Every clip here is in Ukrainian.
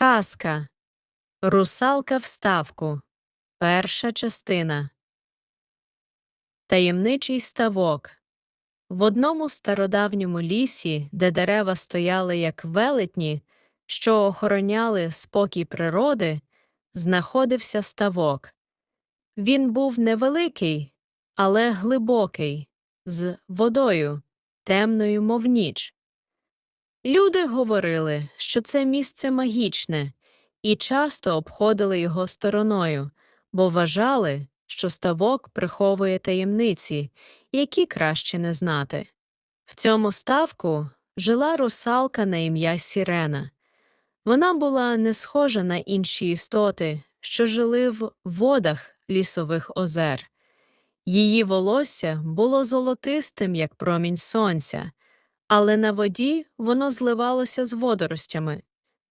Казка Русалка в ставку. Перша частина. Таємничий ставок. В одному стародавньому лісі, де дерева стояли як велетні, що охороняли спокій природи, знаходився ставок. Він був невеликий, але глибокий, з водою, темною, мов ніч. Люди говорили, що це місце магічне, і часто обходили його стороною, бо вважали, що ставок приховує таємниці, які краще не знати. В цьому ставку жила русалка на ім'я Сірена. Вона була не схожа на інші істоти, що жили в водах лісових озер. Її волосся було золотистим, як промінь сонця, але на воді воно зливалося з водоростями,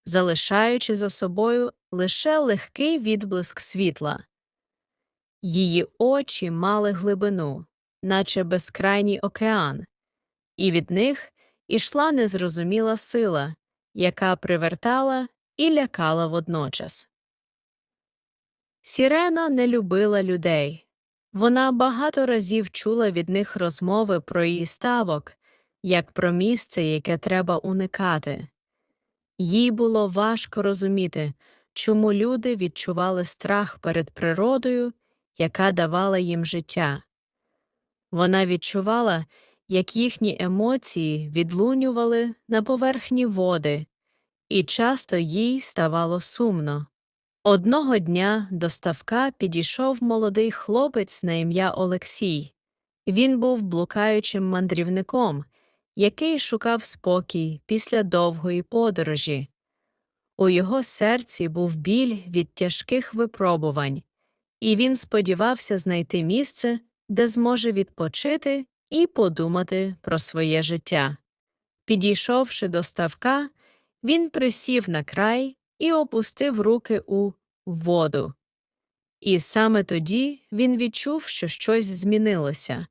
залишаючи за собою лише легкий відблиск світла. Її очі мали глибину, наче безкрайній океан, і від них ішла незрозуміла сила, яка привертала і лякала водночас. Сірена не любила людей. Вона багато разів чула від них розмови про її ставок, як про місце, яке треба уникати. Їй було важко розуміти, чому люди відчували страх перед природою, яка давала їм життя. Вона відчувала, як їхні емоції відлунювали на поверхні води, і часто їй ставало сумно. Одного дня до ставка підійшов молодий хлопець на ім'я Олексій. Він був блукаючим мандрівником, який шукав спокій після довгої подорожі. У його серці був біль від тяжких випробувань, і він сподівався знайти місце, де зможе відпочити і подумати про своє життя. Підійшовши до ставка, він присів на край і опустив руки у воду. І саме тоді він відчув, що щось змінилося.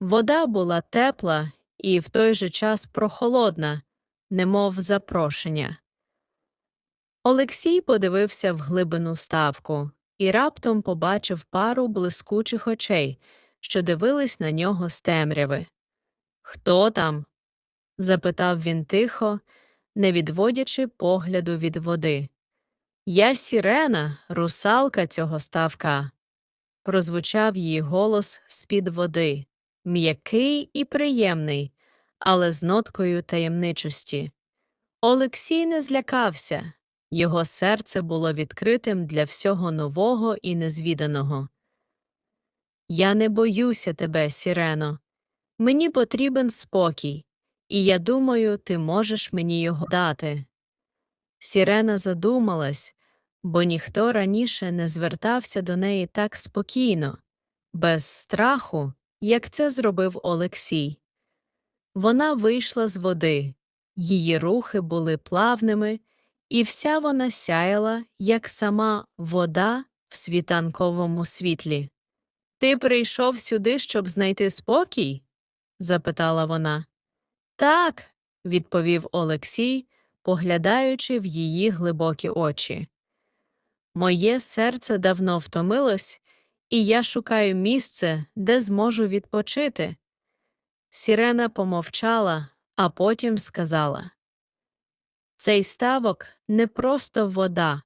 Вода була тепла і в той же час прохолодна, немов запрошення. Олексій подивився в глибину ставку і раптом побачив пару блискучих очей, що дивились на нього з темряви. Хто там? запитав він тихо, не відводячи погляду від води. Я сірена, русалка цього ставка. Прозвучав її голос з-під води, м'який і приємний, але з ноткою таємничості. Олексій не злякався, його серце було відкритим для всього нового і незвіданого. Я не боюся тебе, сірено. Мені потрібен спокій, і я думаю, ти можеш мені його дати. Сірена задумалась, бо ніхто раніше не звертався до неї так спокійно, без страху, як це зробив Олексій. Вона вийшла з води, її рухи були плавними, і вся вона сяяла, як сама вода в світанковому світлі. Ти прийшов сюди, щоб знайти спокій? запитала вона. Так, відповів Олексій, поглядаючи в її глибокі очі. Моє серце давно втомилось, і я шукаю місце, де зможу відпочити. Сірена помовчала, а потім сказала Цей ставок не просто вода,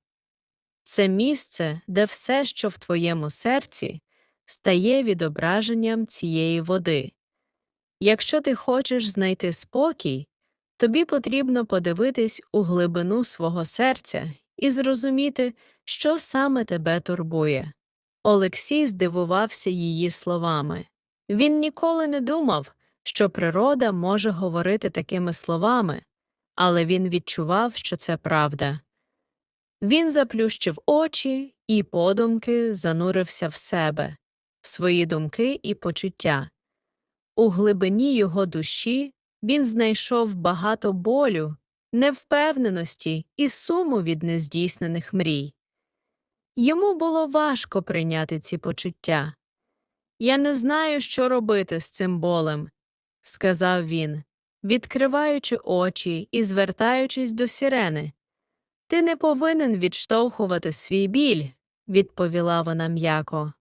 це місце, де все, що в твоєму серці, стає відображенням цієї води. Якщо ти хочеш знайти спокій, тобі потрібно подивитись у глибину свого серця і зрозуміти, що саме тебе турбує. Олексій здивувався її словами. Він ніколи не думав, що природа може говорити такими словами, але він відчував, що це правда. Він заплющив очі і подумки занурився в себе, в свої думки і почуття. У глибині його душі він знайшов багато болю, невпевненості і суму від нездійснених мрій. Йому було важко прийняти ці почуття. Я не знаю, що робити з цим болем, сказав він, відкриваючи очі і звертаючись до сірени. Ти не повинен відштовхувати свій біль, відповіла вона м'яко.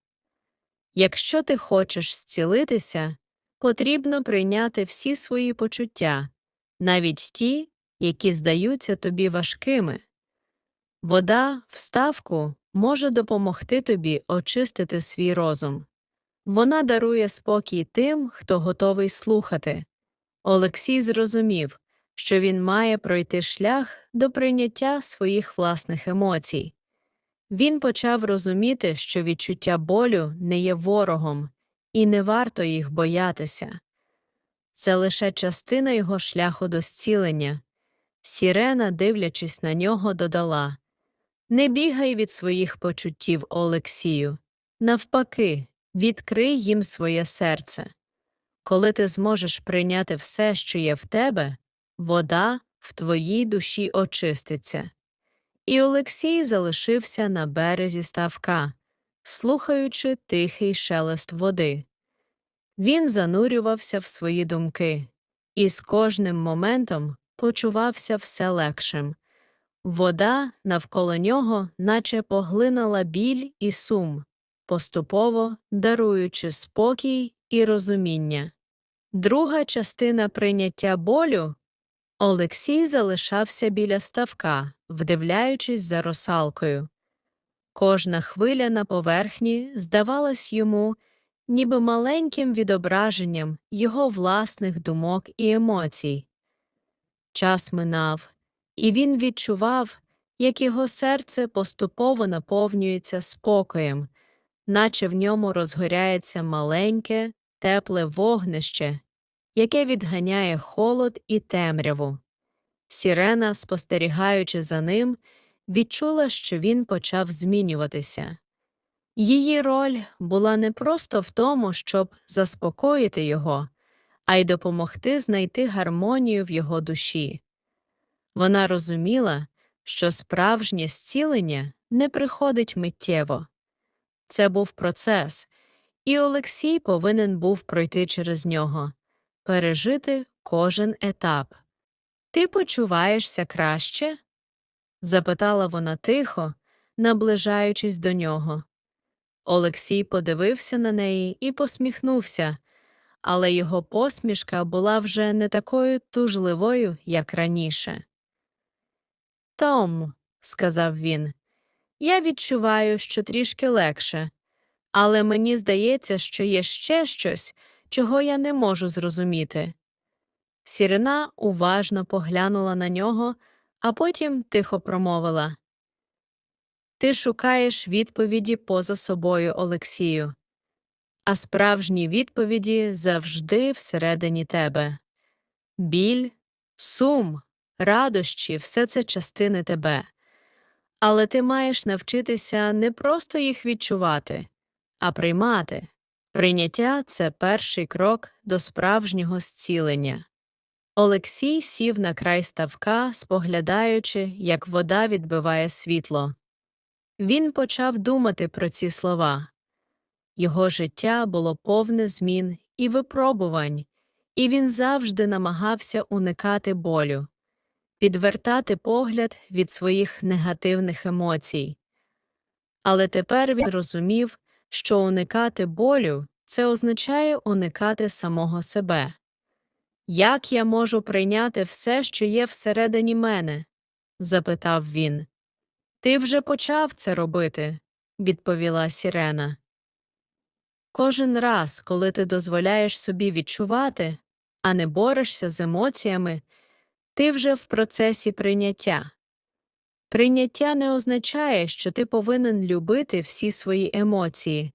Якщо ти хочеш зцілитися, потрібно прийняти всі свої почуття, навіть ті, які здаються тобі важкими. Вода, вставку, може допомогти тобі очистити свій розум. Вона дарує спокій тим, хто готовий слухати. Олексій зрозумів, що він має пройти шлях до прийняття своїх власних емоцій. Він почав розуміти, що відчуття болю не є ворогом, і не варто їх боятися. Це лише частина його шляху до зцілення. Сірена, дивлячись на нього, додала Не бігай від своїх почуттів, Олексію. Навпаки, відкрий їм своє серце. Коли ти зможеш прийняти все, що є в тебе, вода в твоїй душі очиститься. І Олексій залишився на березі ставка, слухаючи тихий шелест води. Він занурювався в свої думки, і з кожним моментом почувався все легшим. Вода навколо нього наче поглинала біль і сум, поступово даруючи спокій і розуміння. Друга частина прийняття болю Олексій залишався біля ставка, вдивляючись за росалкою. Кожна хвиля на поверхні здавалась йому ніби маленьким відображенням його власних думок і емоцій. Час минав, і він відчував, як його серце поступово наповнюється спокоєм, наче в ньому розгоряється маленьке, тепле вогнище, яке відганяє холод і темряву. Сірена, спостерігаючи за ним, відчула, що він почав змінюватися. Її роль була не просто в тому, щоб заспокоїти його, а й допомогти знайти гармонію в його душі. Вона розуміла, що справжнє зцілення не приходить миттєво. Це був процес, і Олексій повинен був пройти через нього, пережити кожен етап. Ти почуваєшся краще? запитала вона тихо, наближаючись до нього. Олексій подивився на неї і посміхнувся, але його посмішка була вже не такою тужливою, як раніше. Том, сказав він, я відчуваю, що трішки легше, але мені здається, що є ще щось, чого я не можу зрозуміти. Сірена уважно поглянула на нього, а потім тихо промовила. Ти шукаєш відповіді поза собою, Олексію, а справжні відповіді завжди всередині тебе. Біль, сум, радощі все це частини тебе. Але ти маєш навчитися не просто їх відчувати, а приймати. Прийняття це перший крок до справжнього зцілення. Олексій сів на край ставка, споглядаючи, як вода відбиває світло. Він почав думати про ці слова. Його життя було повне змін і випробувань, і він завжди намагався уникати болю, підвертати погляд від своїх негативних емоцій. Але тепер він розумів, що уникати болю це означає уникати самого себе. Як я можу прийняти все, що є всередині мене? запитав він. Ти вже почав це робити, відповіла Сірена. Кожен раз, коли ти дозволяєш собі відчувати, а не борешся з емоціями, ти вже в процесі прийняття. Прийняття не означає, що ти повинен любити всі свої емоції.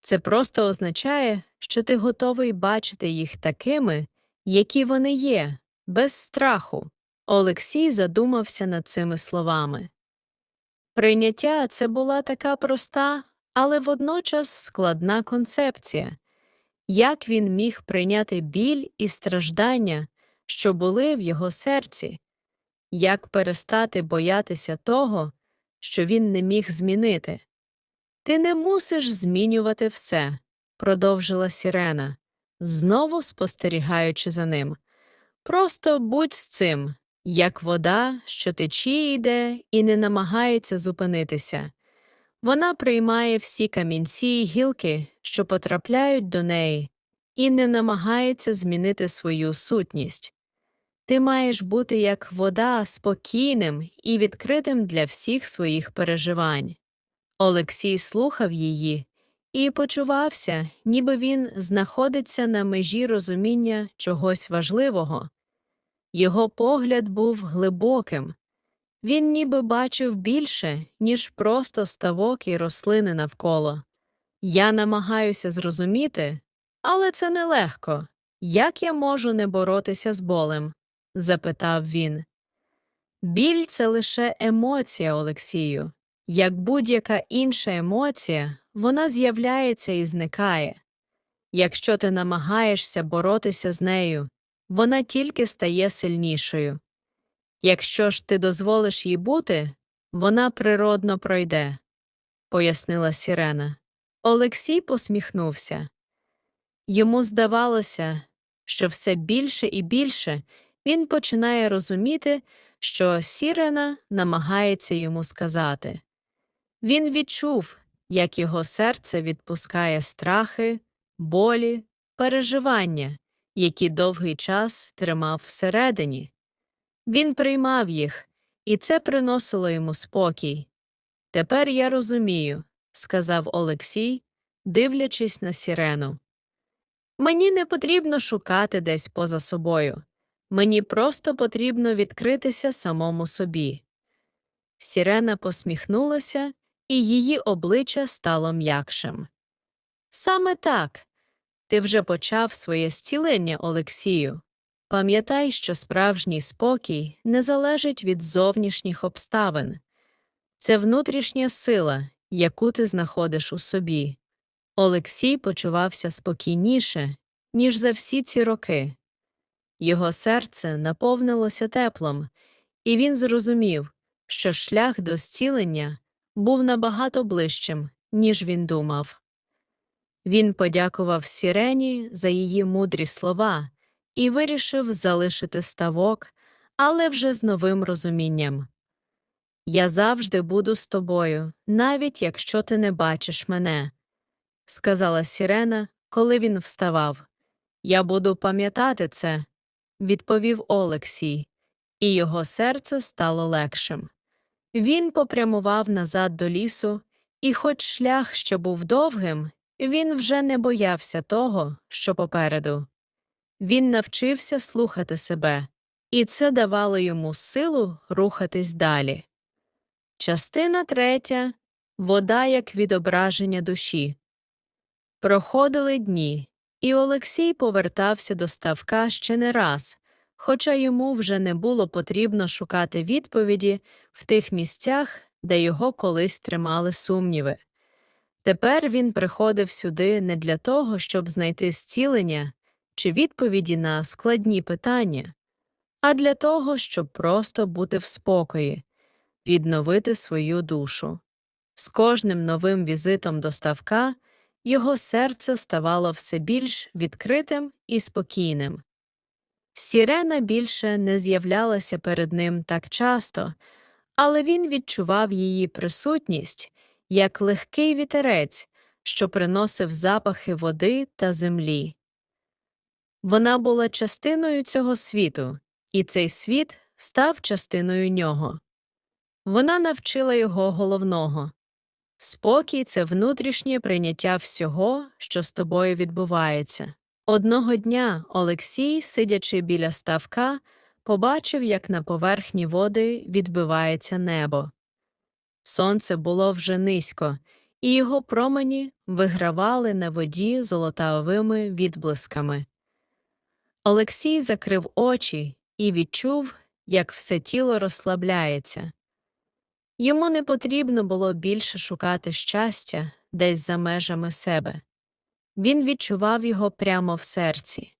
Це просто означає, що ти готовий бачити їх такими, які вони є, без страху. Олексій задумався над цими словами. Прийняття це була така проста, але водночас складна концепція. Як він міг прийняти біль і страждання, що були в його серці, як перестати боятися того, що він не міг змінити? Ти не мусиш змінювати все, продовжила Сірена, знову спостерігаючи за ним. Просто будь з цим, як вода, що течіє йде і не намагається зупинитися. Вона приймає всі камінці й гілки, що потрапляють до неї, і не намагається змінити свою сутність. Ти маєш бути як вода спокійним і відкритим для всіх своїх переживань. Олексій слухав її і почувався, ніби він знаходиться на межі розуміння чогось важливого. Його погляд був глибоким. Він ніби бачив більше, ніж просто ставок і рослини навколо. Я намагаюся зрозуміти, але це нелегко. Як я можу не боротися з болем? запитав він. Біль це лише емоція, Олексію. Як будь-яка інша емоція, вона з'являється і зникає. Якщо ти намагаєшся боротися з нею, вона тільки стає сильнішою. Якщо ж ти дозволиш їй бути, вона природно пройде, пояснила Сірена. Олексій посміхнувся. Йому здавалося, що все більше і більше він починає розуміти, що Сірена намагається йому сказати. Він відчув, як його серце відпускає страхи, болі, переживання, які довгий час тримав всередині. Він приймав їх, і це приносило йому спокій. Тепер я розумію, сказав Олексій, дивлячись на сірену. Мені не потрібно шукати десь поза собою. Мені просто потрібно відкритися самому собі. Сірена посміхнулася, і її обличчя стало м'якшим. Саме так. Ти вже почав своє зцілення, Олексію. Пам'ятай, що справжній спокій не залежить від зовнішніх обставин. Це внутрішня сила, яку ти знаходиш у собі. Олексій почувався спокійніше, ніж за всі ці роки. Його серце наповнилося теплом, і він зрозумів, що шлях до зцілення був набагато ближчим, ніж він думав. Він подякував Сірені за її мудрі слова і вирішив залишити ставок, але вже з новим розумінням. Я завжди буду з тобою, навіть якщо ти не бачиш мене, сказала Сірена, коли він вставав. Я буду пам'ятати це, відповів Олексій, і його серце стало легшим. Він попрямував назад до лісу, і, хоч шлях ще був довгим, він вже не боявся того, що попереду. Він навчився слухати себе, і це давало йому силу рухатись далі. Частина третя вода як відображення душі. Проходили дні, і Олексій повертався до ставка ще не раз, хоча йому вже не було потрібно шукати відповіді в тих місцях, де його колись тримали сумніви. Тепер він приходив сюди не для того, щоб знайти зцілення чи відповіді на складні питання, а для того, щоб просто бути в спокої, відновити свою душу. З кожним новим візитом до ставка його серце ставало все більш відкритим і спокійним. Сірена більше не з'являлася перед ним так часто, але він відчував її присутність як легкий вітерець, що приносив запахи води та землі. Вона була частиною цього світу, і цей світ став частиною нього. Вона навчила його головного спокій це внутрішнє прийняття всього, що з тобою відбувається. Одного дня Олексій, сидячи біля ставка, побачив, як на поверхні води відбивається небо. Сонце було вже низько, і його промені вигравали на воді золотавими відблисками. Олексій закрив очі і відчув, як все тіло розслабляється. Йому не потрібно було більше шукати щастя десь за межами себе. Він відчував його прямо в серці.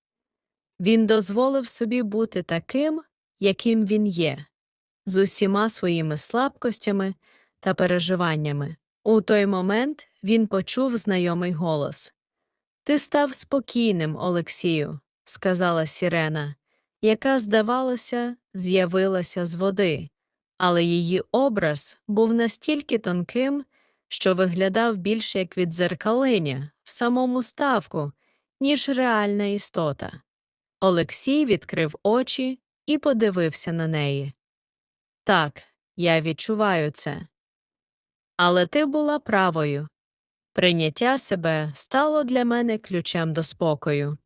Він дозволив собі бути таким, яким він є, з усіма своїми слабкостями та переживаннями. У той момент він почув знайомий голос Ти став спокійним, Олексію, сказала Сірена. яка, здавалося, з'явилася з води, але її образ був настільки тонким, що виглядав більше як віддзеркалення в самому ставку, ніж реальна істота. Олексій відкрив очі і подивився на неї. Так, я відчуваю це. Але ти була правою. Прийняття себе стало для мене ключем до спокою.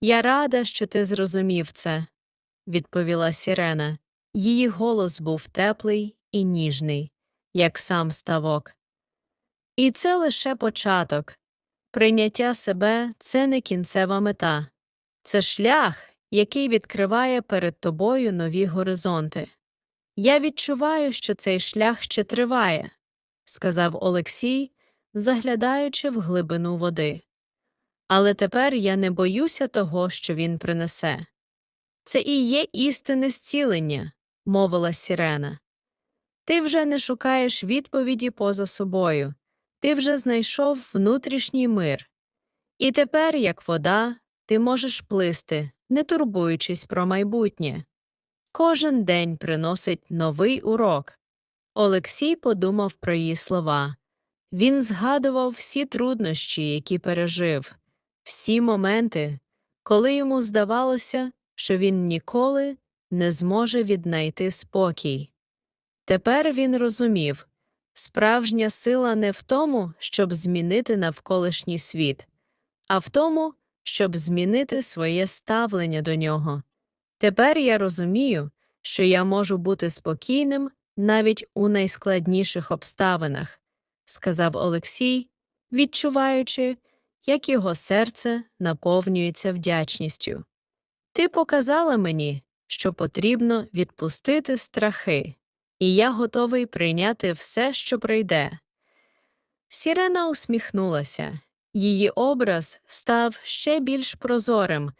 Я рада, що ти зрозумів це, відповіла Сірена. Її голос був теплий і ніжний, як сам ставок. І це лише початок. Прийняття себе це не кінцева мета, це шлях, який відкриває перед тобою нові горизонти. Я відчуваю, що цей шлях ще триває, сказав Олексій, заглядаючи в глибину води. Але тепер я не боюся того, що він принесе. Це і є істинне зцілення, мовила Сірена. Ти вже не шукаєш відповіді поза собою, ти вже знайшов внутрішній мир. І тепер, як вода, ти можеш плисти, не турбуючись про майбутнє. Кожен день приносить новий урок. Олексій подумав про її слова. Він згадував всі труднощі, які пережив, всі моменти, коли йому здавалося, що він ніколи не зможе віднайти спокій. Тепер він розумів справжня сила не в тому, щоб змінити навколишній світ, а в тому, щоб змінити своє ставлення до нього. Тепер я розумію, що я можу бути спокійним навіть у найскладніших обставинах, сказав Олексій, відчуваючи, як його серце наповнюється вдячністю. Ти показала мені, що потрібно відпустити страхи, і я готовий прийняти все, що прийде. Сірена усміхнулася, її образ став ще більш прозорим,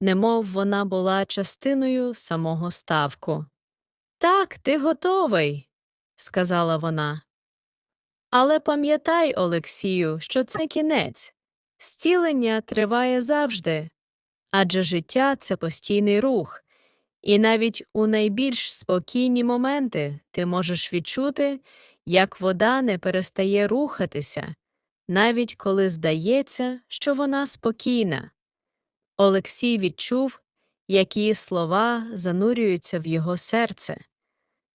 немов вона була частиною самого ставку. Так, ти готовий, сказала вона. Але пам'ятай, Олексію, що це кінець. Зцілення триває завжди, адже життя це постійний рух, і навіть у найбільш спокійні моменти ти можеш відчути, як вода не перестає рухатися, навіть коли здається, що вона спокійна. Олексій відчув, як її слова занурюються в його серце,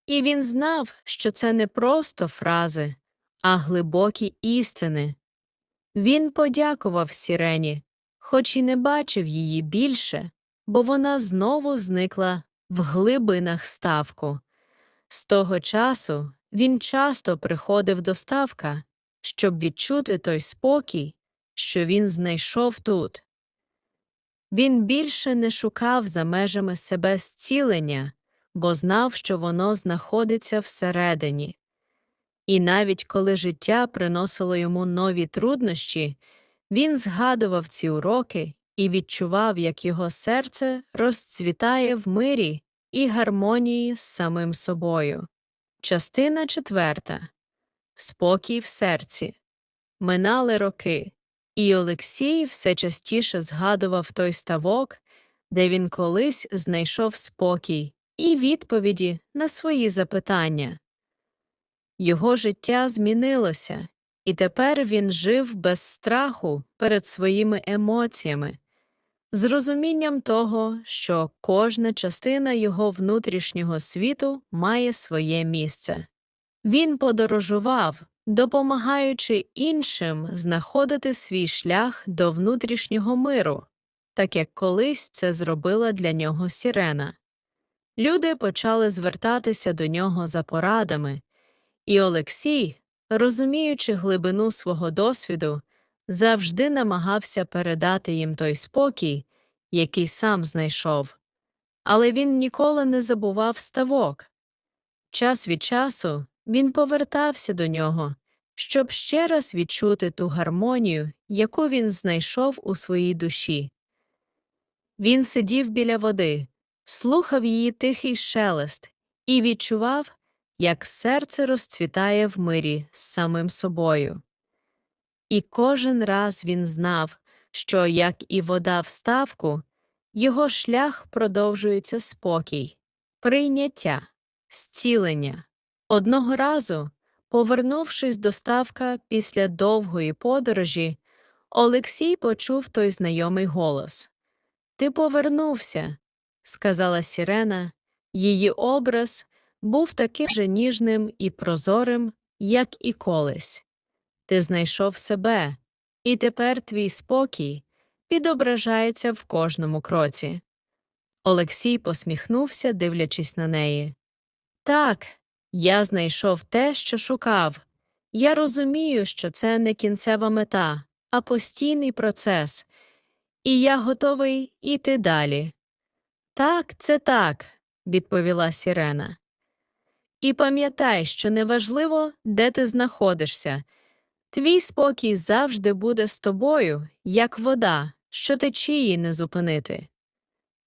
і він знав, що це не просто фрази, а глибокі істини. Він подякував Сірені, хоч і не бачив її більше, бо вона знову зникла в глибинах ставку. З того часу він часто приходив до ставка, щоб відчути той спокій, що він знайшов тут. Він більше не шукав за межами себе зцілення, бо знав, що воно знаходиться всередині. І навіть коли життя приносило йому нові труднощі, він згадував ці уроки і відчував, як його серце розцвітає в мирі і гармонії з самим собою. Частина четверта Спокій в серці. Минали роки, і Олексій все частіше згадував той ставок, де він колись знайшов спокій і відповіді на свої запитання. Його життя змінилося, і тепер він жив без страху перед своїми емоціями, з розумінням того, що кожна частина його внутрішнього світу має своє місце. Він подорожував, допомагаючи іншим знаходити свій шлях до внутрішнього миру, так як колись це зробила для нього сірена. Люди почали звертатися до нього за порадами, і Олексій, розуміючи глибину свого досвіду, завжди намагався передати їм той спокій, який сам знайшов. Але він ніколи не забував ставок. Час від часу він повертався до нього, щоб ще раз відчути ту гармонію, яку він знайшов у своїй душі. Він сидів біля води, слухав її тихий шелест і відчував, як серце розцвітає в мирі з самим собою. І кожен раз він знав, що, як і вода в ставку, його шлях продовжується спокій, прийняття, зцілення. Одного разу, повернувшись до ставка після довгої подорожі, Олексій почув той знайомий голос. Ти повернувся, сказала Сірена. Її образ був таким же ніжним і прозорим, як і колись. Ти знайшов себе, і тепер твій спокій відображається в кожному кроці. Олексій посміхнувся, дивлячись на неї. Так, я знайшов те, що шукав. Я розумію, що це не кінцева мета, а постійний процес, і я готовий іти далі. Так, це так, відповіла Сірена. І пам'ятай, що неважливо, де ти знаходишся. Твій спокій завжди буде з тобою, як вода, що течії не зупинити.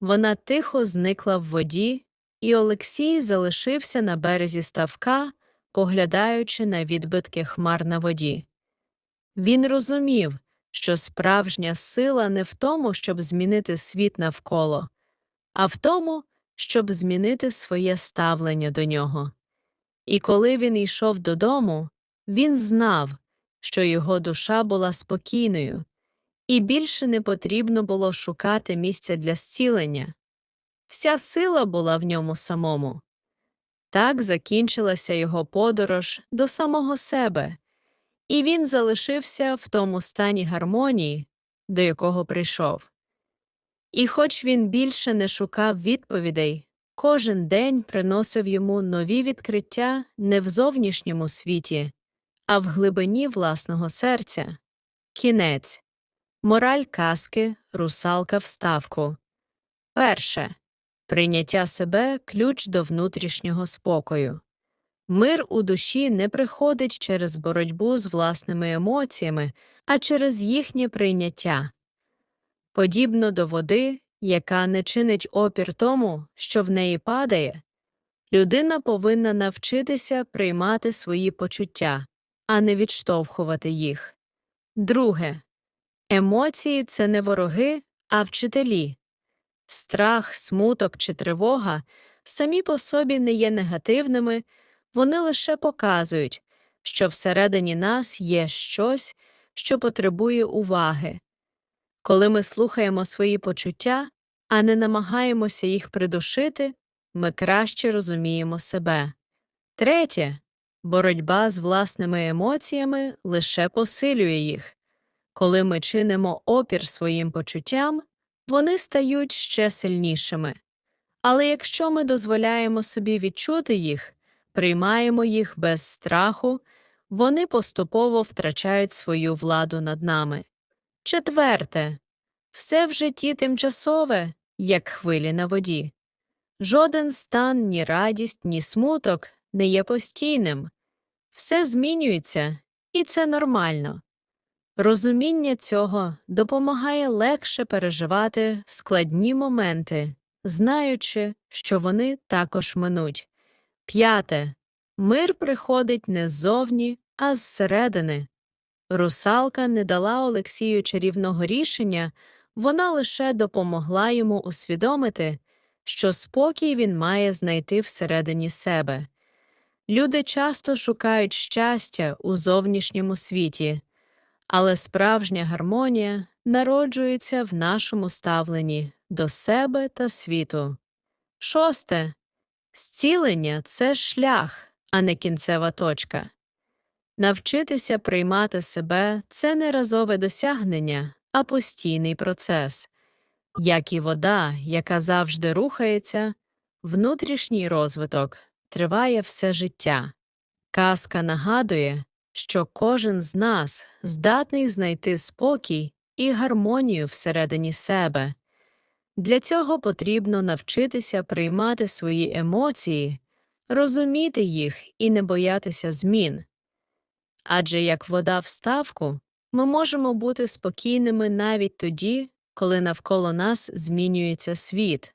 Вона тихо зникла в воді, і Олексій залишився на березі ставка, поглядаючи на відбитки хмар на воді. Він розумів, що справжня сила не в тому, щоб змінити світ навколо, а в тому, щоб змінити своє ставлення до нього. І коли він йшов додому, він знав, що його душа була спокійною, і більше не потрібно було шукати місця для зцілення. Вся сила була в ньому самому. Так закінчилася його подорож до самого себе, і він залишився в тому стані гармонії, до якого прийшов. І хоч він більше не шукав відповідей, кожен день приносив йому нові відкриття не в зовнішньому світі, а в глибині власного серця. Кінець. Мораль казки Русалка в ставку. Перше. Прийняття себе ключ до внутрішнього спокою. Мир у душі не приходить через боротьбу з власними емоціями, а через їхнє прийняття. Подібно до води, яка не чинить опір тому, що в неї падає, людина повинна навчитися приймати свої почуття, а не відштовхувати їх. Друге. Емоції це не вороги, а вчителі. Страх, смуток чи тривога самі по собі не є негативними, вони лише показують, що всередині нас є щось, що потребує уваги. Коли ми слухаємо свої почуття, а не намагаємося їх придушити, ми краще розуміємо себе. Третє боротьба з власними емоціями лише посилює їх. Коли ми чинимо опір своїм почуттям, вони стають ще сильнішими. Але якщо ми дозволяємо собі відчути їх, приймаємо їх без страху, вони поступово втрачають свою владу над нами. Четверте, все в житті тимчасове, як хвилі на воді. Жоден стан, ні радість, ні смуток не є постійним. Все змінюється, і це нормально. Розуміння цього допомагає легше переживати складні моменти, знаючи, що вони також минуть. П'яте. Мир приходить не ззовні, а зсередини. Русалка не дала Олексію чарівного рішення, вона лише допомогла йому усвідомити, що спокій він має знайти всередині себе. Люди часто шукають щастя у зовнішньому світі, але справжня гармонія народжується в нашому ставленні до себе та світу. Шосте. Зцілення це шлях, а не кінцева точка. Навчитися приймати себе це не разове досягнення, а постійний процес. Як і вода, яка завжди рухається, внутрішній розвиток триває все життя. Казка нагадує, що кожен з нас здатний знайти спокій і гармонію всередині себе. Для цього потрібно навчитися приймати свої емоції, розуміти їх і не боятися змін. Адже як вода в ставку, ми можемо бути спокійними навіть тоді, коли навколо нас змінюється світ.